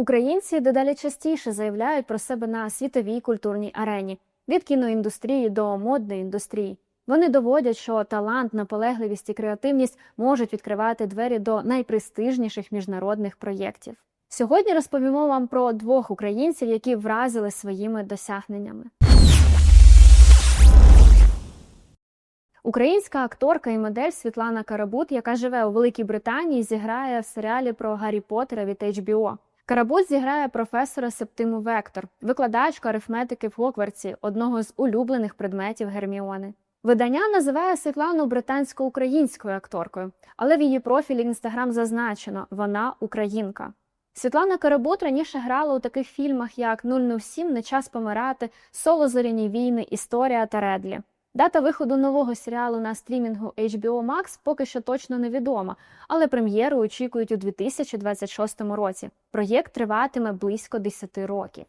Українці дедалі частіше заявляють про себе на світовій культурній арені від кіноіндустрії до модної індустрії. Вони доводять, що талант, наполегливість і креативність можуть відкривати двері до найпрестижніших міжнародних проєктів. Сьогодні розповімо вам про двох українців, які вразили своїми досягненнями. Українська акторка і модель Світлана Карабут, яка живе у Великій Британії, зіграє в серіалі про Гаррі Поттера від HBO. Карабут зіграє професора Септиму Вектор, викладачку арифметики в Гоквардсі, одного з улюблених предметів Герміони. Видання називає Світлану британсько-українською акторкою, але в її профілі інстаграм зазначено вона українка. Світлана Карабут раніше грала у таких фільмах, як «007», Не час помирати, Соло зоряні війни, Історія та Редлі. Дата виходу нового серіалу на стрімінгу HBO Max поки що точно невідома, але прем'єру очікують у 2026 році. Проєкт триватиме близько 10 років.